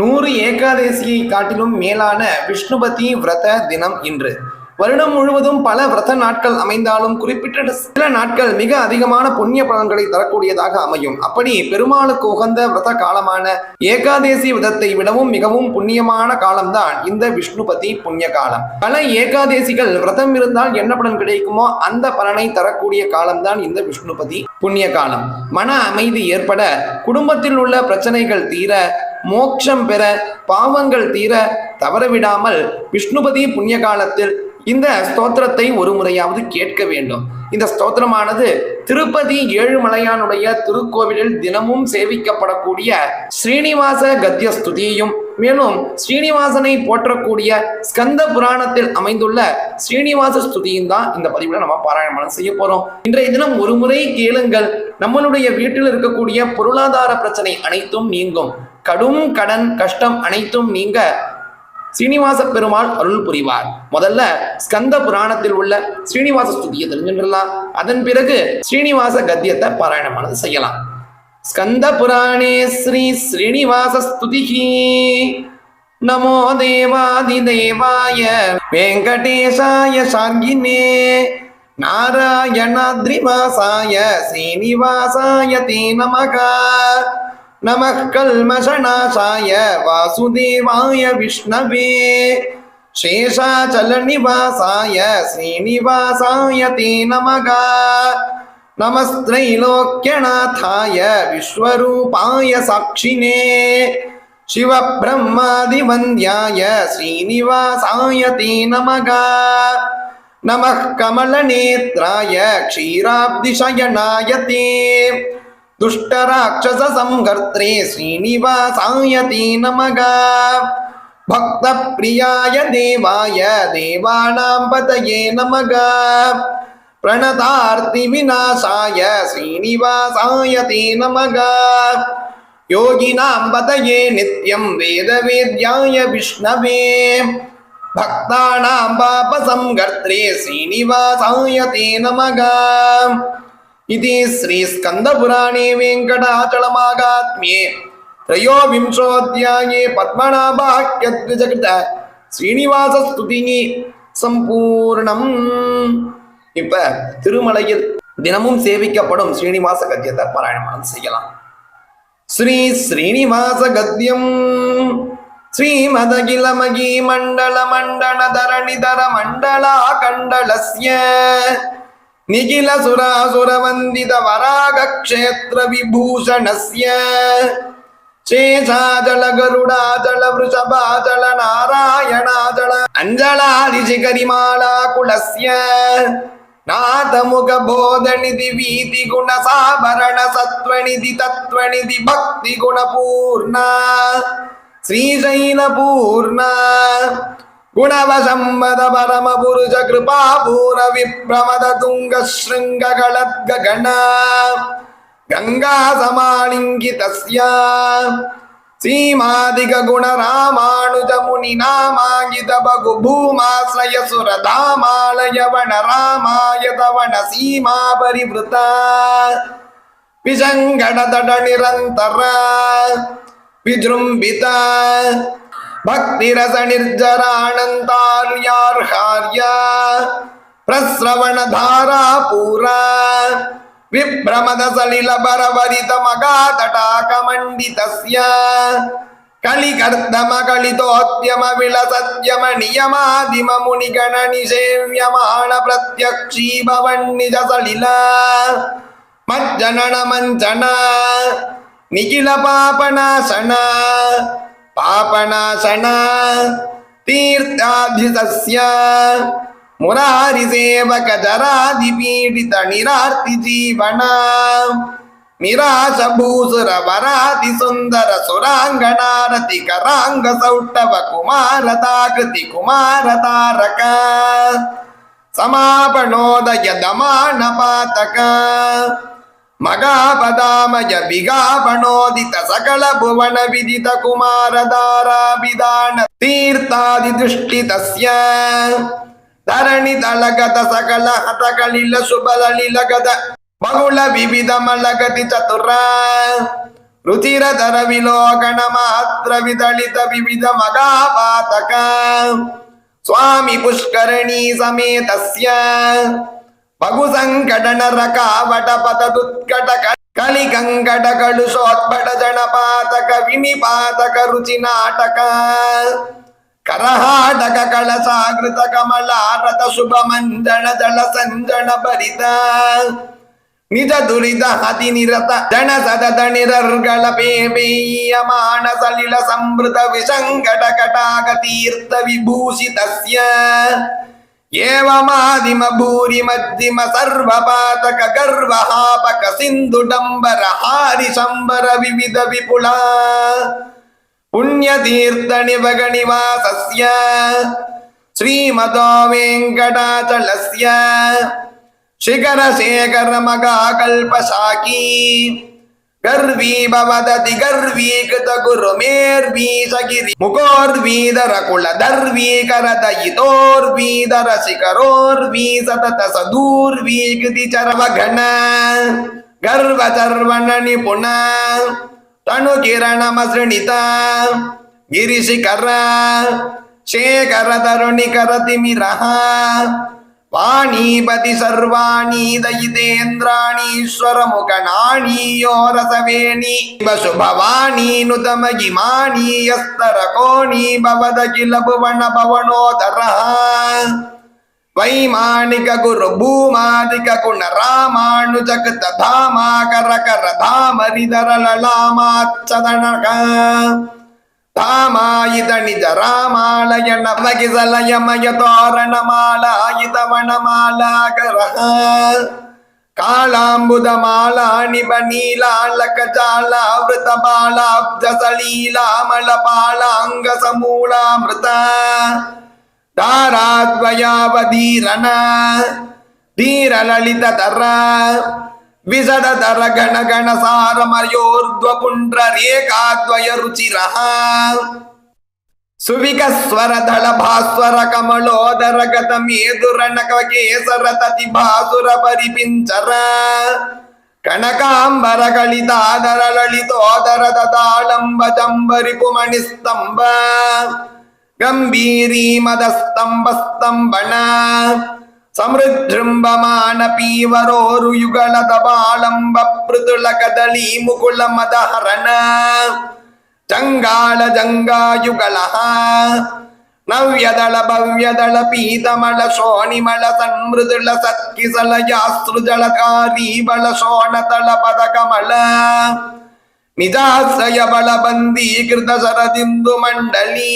நூறு ஏகாதசியை காட்டிலும் மேலான விஷ்ணுபதி விரத தினம் இன்று. வருடம் முழுவதும் பல விரத நாட்கள் அமைந்தாலும் குறிப்பிட்ட சில நாட்கள் மிக அதிகமான புண்ணிய பலன்களை தரக்கூடியதாக அமையும். அப்படி பெருமாளுக்கு உகந்த விரத காலமான ஏகாதேசி விதத்தை விடவும் மிகவும் புண்ணியமான காலம்தான் இந்த விஷ்ணுபதி புண்ணிய காலம். பல ஏகாதேசிகள் விரதம் இருந்தால் என்ன பலன் கிடைக்குமோ அந்த பலனை தரக்கூடிய காலம்தான் இந்த விஷ்ணுபதி புண்ணிய காலம். மன அமைதி ஏற்பட குடும்பத்தில் உள்ள பிரச்சனைகள் தீர மோட்சம் பெற பாவங்கள் தீர தவறவிடாமல் விஷ்ணுபதி புண்ணிய காலத்தில் இந்த ஸ்தோத்திரத்தை ஒரு முறையாவது கேட்க வேண்டும். இந்த ஸ்தோத்திரமானது திருப்பதி ஏழுமலையானுடைய திருக்கோவிலில் தினமும் சேவிக்கப்படக்கூடிய ஸ்ரீனிவாச கத்திய ஸ்துதியையும் மேலும் ஸ்ரீனிவாசனை போற்றக்கூடிய ஸ்கந்த புராணத்தில் அமைந்துள்ள ஸ்ரீனிவாச ஸ்துதியும் தான் இந்த பதிவில் நம்ம பாராயணம் செய்ய போறோம். இன்றைய தினம் ஒரு முறை கேளுங்கள். நம்மளுடைய வீட்டில் இருக்கக்கூடிய பொருளாதார பிரச்சனை அனைத்தும் நீங்கும். கடும் கடன் கஷ்டம் அனைத்தும் நீங்க சீனிவாச பெருமாள் அருள் புரிவார். முதல்ல ஸ்கந்த புராணத்தில் உள்ள ஸ்ரீனிவாச ஸ்துதியை தெரிஞ்சுக்கலாம் அதன் பிறகு ஸ்ரீனிவாச கத்தியத்தை பாராயணமானது செய்யலாம். ஸ்கந்த புராணே ஸ்ரீ ஸ்ரீனிவாச ஸ்துதிஹி நமோ தேவாதிதேவாய வெங்கடேசாய சாங்கினே. நாராயணாத்ரிவாசாய ஸ்ரீனிவாசாய தே நமகா. நமः कल्मषनाशाय वासुदेवाय विष्णवे, शेषाचलनिवासाय श्रीनिवासाय ते नमः। नमस्त्रैलोक्यनाथाय विश्वरूपाय साक्षिणे, शिवब्रह्मादिवन्द्याय श्रीनिवासाय ते नमः। नमः कमलनेत्राय क्षीराब्धिशयनाय ते दुष्टराक्षस संहर्त्रे श्रीनिवासाय ते नमः। भक्तप्रियाय देवाय देवानां पतये नमः। प्रणतार्तिविनाशाय श्रीनिवासाय ते नमः। योगिनां पतये नित्यं वेदवेद्याय विष्णवे। भक्तानां पापसंहर्त्रे श्रीनिवासाय ते नमः। इति श्रीस्कन्दपुराणे वेङ्कटाचलमागात्म्ये त्रयोविंशोऽध्याये पद्मनाभाख्यद्विजकृत ஸ்ரீனிவாசஸ்துதினி சம்பூர்ணம் இப்ப திருமலையில் தினமும் சேவிக்கப்படும் ஸ்ரீனிவாச கத்தியத்தை பாராயணம் செய்யலாம் ஸ்ரீ ஸ்ரீனிவாச கத்தியம் ஸ்ரீமதகிலமகி மண்டல மண்டல தரணிதர மண்டலா கண்டலஸ்ய निखिल सुरासुर वन्दित वराग क्षेत्र विभूषणस्य शेषाचल गरुडाचल वृषभाचल नारायणाचल अञ्जलादिशिखरिमाला कुलस्य नाथमुख बोधनिधि वीति गुण साभरण सत्त्वनिधि तत्त्वनिधि भक्ति गुणपूर्णा श्रीशैलपूर्णा गुणवशम्मद परम पुरुष कृपा पूर विप्रमद तुङ्ग शृङ्गगलद्गगण गङ्गा समालिङ्गितस्य सीमादिक गुण रामानुज मुनिनामाङ्गित बगु भूमाश्रय सुरधामालय वण रामाय तवण सीमा परिवृता विसङ्गड तट निरन्तर विजृम्बिता भक्तिरस निर्जरानन्तार्यार्हार्य प्रस्रवण धारा पूरा विभ्रमद सलिल बरवरित मगातटाकमण्डितस्य कलिकर्दम कलितोद्यम विलसद्यम नियमादिम मुनिगण निषेव्यमाण प्रत्यक्षी भवन्निज सलिल मज्जनन मञ्चन निखिल पापनाशन पापनाशन तीर्थाधिसस्य मुरारिसेवक जरादिपीडित निरार्ति जीवन निराश भूसुर वराति सुन्दर सुराङ्गणारति कराङ्ग सौष्ठव कुमारताकृति कुमारतारक समापणोदय दमानपातक மகாபதாமய விகாபணோதித சகல புவன விதித குமாரதாராபிதான தீர்த்தாதி திருஷ்டி தஸ்ய தரணி தலகத சகல ஹதகலில சுபலலிலகத பகுல விவித மலகதி சதுர. ருச்சிரதர விலோகண மாத்திர விதளித விவித மகாபாதக சுவாமி புஷ்கரணி சமேதஸ்ய ಪಗು ಸಂಕಟ ನರಕಾವಟ ಪದದುತ್ಕಟ ಕಲಿ ಕಂಕಟ ಕಳುಷೋತ್ಪಟ ಜನಪಾತಕ ವಿನಿಪಾತಕ ರುಚಿ ನಾಟಕ ಕರಹಾಟಕ ಕಳಸಾಗೃತ ಕಮಲಾರತ ಶುಭ ಮಂಜನ ಜಳ ಸಂಜನ ಭರಿತ ನಿಜ ದುರಿತ ಹತಿ ನಿರತ ಜನ ಸದತ ನಿರರ್ಗಳ ಪೇಪೇಯ ಮಾನಸ ಲೀಲ ಸಂವೃತ ವಿಸಂಕಟ ಕಟಾಕ ತೀರ್ಥ ವಿಭೂಷಿತಸ್ಯ ఏవమాదిమ భూరి మధ్యమ సర్వపాతక గర్వహాపక సింధుడంబర హారి శంబర వివిధ విపుళ పుణ్యతీర్థనివగణివాసస్య శ్రీమదో వెంకటాచలస్య శిఖర శేఖర మగా కల్పశాఖీ கர்வி பவததி கர்வி கிருதகுரு மேர்வி சகிரி. முகோர்வி தரகுல தர்வி கரதயிதோர்வி தரசிகரோர்வி சதத சதூர்வி கிருதி சரவகண கர்வ சர்வண நிபுண. தனு கிரணமசணித गिरिशिखर शेखर तरुणिकर तिमिरः வாணீபதி சர்வாணி தயிதேந்திராணீஸ்வரமுகணாணி யோரசவேணி சுபவாணி நுதமகிமானி யஸ்தர கோணி பவத கில புவன பவனோதரா वैमानिक गुरु भूमादिक गुण रामानुजगत धामा कर कर ராமாயுதனித ராமாலய நமகிசலயமய தோரணமாலாயுதவனமாலாகர காலாம்புத மாலாணிப நீலாலகஜாலாவிருத பாலாப்தசலீலாமல பாலாங்க சமூலாமிருத தாராத்வயாவதீரண தீரலலித தர విజడధర గణ గణ సార మయోర్ధ్వపుండ్ర రేఖాద్వయ రుచిర. సువికస్వర దళ భాస్వర కమలోదర గత మేధురణక కేసర తతి భాసుర పరిపించర. కనకాంబర కలితాదర లలితోదర దళంబ జంబరిపు మణిస్తంభ. గంభీరీ మదస్తంభ స్తంభణ ಗತ ಮೇದುರಣ ಕೇಸರ ತತಿ ಭಾಸುರ ಪರಿಪಿಂಚರ ಕನಕಾಂಬರ ಗಳಿತಾದರ ಲಲಿತೋದರದ ತಾಳಂಬ ಜಂಬರಿ ಪುಮಣಿ ಸ್ತಂಭ ಗಂಭೀರೀ ಮದ ಸ್ತಂಭ ಸ್ತಂಭಣ ಸಮೃದ್ಧೃಂಭಮಾನ ಪೀವರೋರು ಯುಗಳದ ಬಾಳಂಬ ಪೃತುಳ ಕದಳಿ ಮುಕುಳ ಮದ ಹರಣ ಜಂಗಾಳ ಜಂಗಾಯುಗಳ ನವ್ಯದಳ ಭವ್ಯದಳ ಪೀತಮಳ ಶೋಣಿಮಳ ಸನ್ಮೃದುಳ ಸತ್ಕಿಸಲ ಯಾಸೃಜಳಕಾರಿ ಬಳ ಶೋಣತಳ ಪದ ಕಮಲ ನಿಜಾಶ್ರಯ ಬಳ ಬಂದೀಕೃತ ಶರದಿಂದು ಮಂಡಲಿ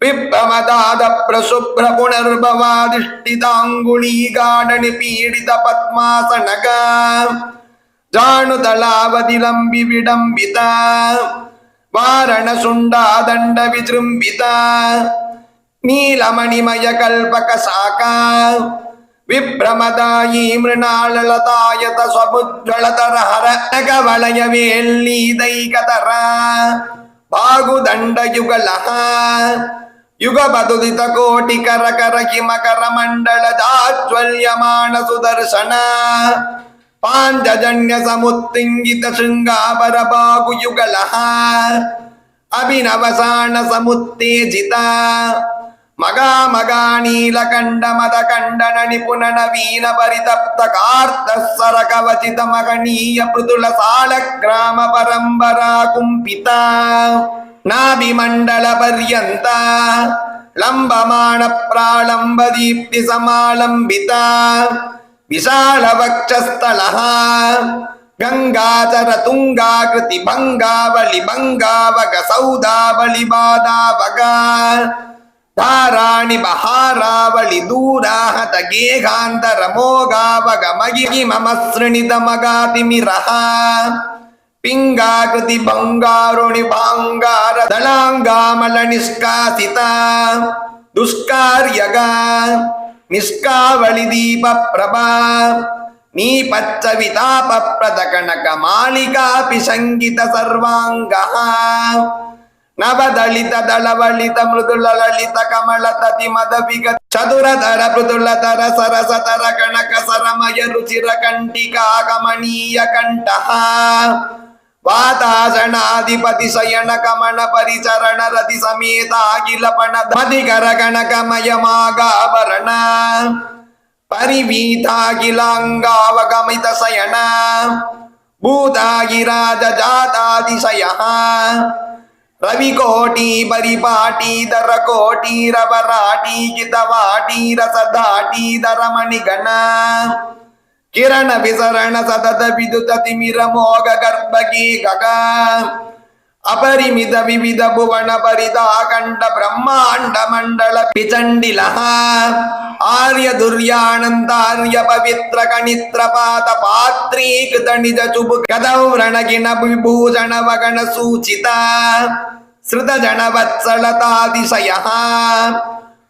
பிப்பமதாத பிரசுப்ர புனர்பவாதிஷ்டிதாங்குணீகாடனி பீடித பத்மாசனக. ஜாணுதலாவதிலம்பி விடம்பித. வாரணசுண்டாதண்ட விஜೃಂಭಿತ நீலமணிமய கல்பக சாகா. விப்ரமதாயி மிருணாளதாயத சமுத்வளதர ஹரக வலய வேல்லீதை கதர பாகுதண்டயுகலஹ ಯುಗ ಬದುದಿತ ಕೋಟಿ ಕರ ಕರ ಕಿಮಕರ ಮಂಡಳ ಜಾಜ್ವಲ್ಯಮಾನ ಸುದರ್ಶನ ಪಾಂಜಜನ್ಯ ಸಮುತ್ತಿಂಗಿತ ಶೃಂಗಾಬರ ಬಾಗು ಯುಗಲ ಅಭಿನವಸಾಣ ಸಮುತ್ತೇಜಿತ ಮಗ ಮಗ ನೀಲಕಂಡ ಮದ ಕಂಡನ ನಿಪುಣ ನವೀನ ಪರಿತಪ್ತ ಕಾರ್ತ ಸರ ಕವಚಿತ ಮಗನೀಯ ಮೃದುಲ ಸಾಲ ಗ್ರಾಮ ಪರಂಬರ ಕುಂಪಿತ नाभिमण्डलपर्यन्ता लम्बमाणप्रालम्बदीप्तिसमालम्बिता विशालवक्षस्थलः गङ्गाचरतुङ्गाकृतिभङ्गावलिभङ्गावगसौदावलिबादावगा धाराणि बहारावळि दूराहत गेहान्तरमोगावगमयि मम सृणितमगातिमिरः పింగాకృతి బంగారుని బంగార దళాంగామల నిష్కాసిత దుష్కార్యగా నిష్కావళి దీప ప్రభా నీ పచ్చ వితాప ప్రద కనక మాళికాపి సంగీత సర్వాంగ నవదళిత దళవళిత మృదుల లలిత కమల తతి మద విగ చదురధర సరస సరసతర కనక సరమయ రుచిర కంటికా గమనీయ కంఠ పాదాసనాధిపతి శయన కమణ పరిచరణ రతి సమేత అఖిలపణ మధికర గణకమయమాగాభరణ పరివీతాఖిలాంగావగమిత శయన భూతాగిరాజ జాతాతిశయ రవికోటి పరిపాటి ధర కోటి రవరాటి కితవాటి రసదాటి ధరమణిగణ ಕಿರಣ ವಿಸರಣ ಸತತ ವಿದುತ ತಿಮಿರ ಮೋಗ ಗರ್ಭಗೀ ಗಗ ಅಪರಿಮಿತ ವಿವಿಧ ಭುವನ ಪರಿದಾಖಂಡ ಬ್ರಹ್ಮಾಂಡ ಮಂಡಲ ಪಿಚಂಡಿಲ ಆರ್ಯ ದುರ್ಯಾನಂದಾರ್ಯ ಪವಿತ್ರ ಕಣಿತ್ರ ಪಾತ ಪಾತ್ರೀಕೃತ ನಿಜ ಚುಬು ಕದೌರಣಗಿನ ವಿಭೂಷಣ ವಗಣ ಸೂಚಿತ ಸೃತ ಜನ ವತ್ಸಲತಾದಿಶಯ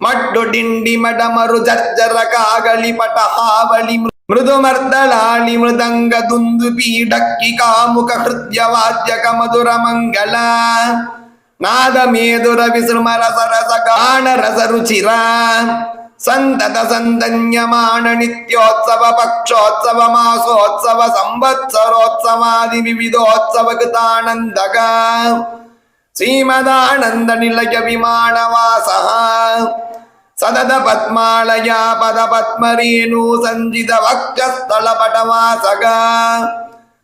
ಮಡ್ಡು ಡಿಂಡಿ ಮಡ ಮರು ಜರ್ಜರ ಕಾಗಲಿ ಪಟ ಹಾವಳಿ ಮೃದು ಮರ್ದಳಾಳಿ ಮೃದಂಗ ದುಂದು ಪೀಡಕ್ಕಿ ಕಾಮುಕ ಹೃದಯ ವಾದ್ಯಕ ಮಧುರ ಮಂಗಲ ನಾದ ಮೇದುರ ವಿಸೃಮರ ಸರಸ ಗಾನ ರಸ ರುಚಿರ ಸಂತತ ಸಂದನ್ಯಮಾನ ನಿತ್ಯೋತ್ಸವ ಪಕ್ಷೋತ್ಸವ ಮಾಸೋತ್ಸವ ಸಂವತ್ಸರೋತ್ಸವಾದಿ ವಿವಿಧೋತ್ಸವ ಕೃತಾನಂದಗ ಶ್ರೀಮದಾನಂದ ನಿಲಯ ವಿಮಾನವಾಸ ಸದದ ಪದ್ಮಾಲಯ ಪದ ಪದ್ಮರೇಣು ಸಂಜಿತ ವಕ್ಕ ಸ್ಥಳ ಪಟವಾಸಗ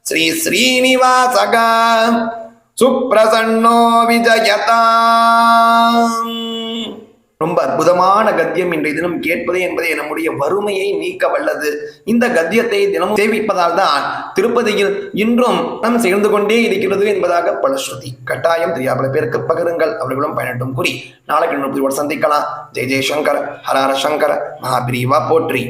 ಶ್ರೀ ಶ್ರೀನಿವಾಸಗ ಸುಪ್ರಸನ್ನೋ ವಿಜಯತಾ ரொம்ப அற்புதமான கத்தியம் இன்றைய தினம் கேட்பது என்பதே நம்முடைய வறுமையை நீக்க வல்லது. இந்த கத்தியத்தை தினமும் சேவிப்பதால் தான் திருப்பதியில் இன்றும் நம் சேர்ந்து கொண்டே இருக்கிறது என்பதாக பல ஸ்ருதி. கட்டாயம் தெரியாத பேருக்கு பகிருங்கள். அவர்களும் பயனட்டும் கூறி நாளைக்கு இன்னொரு சந்திக்கலாம். ஜெய் ஜெய்சங்கர் ஹரஹர சங்கர் மகாபிரிவா போற்றி.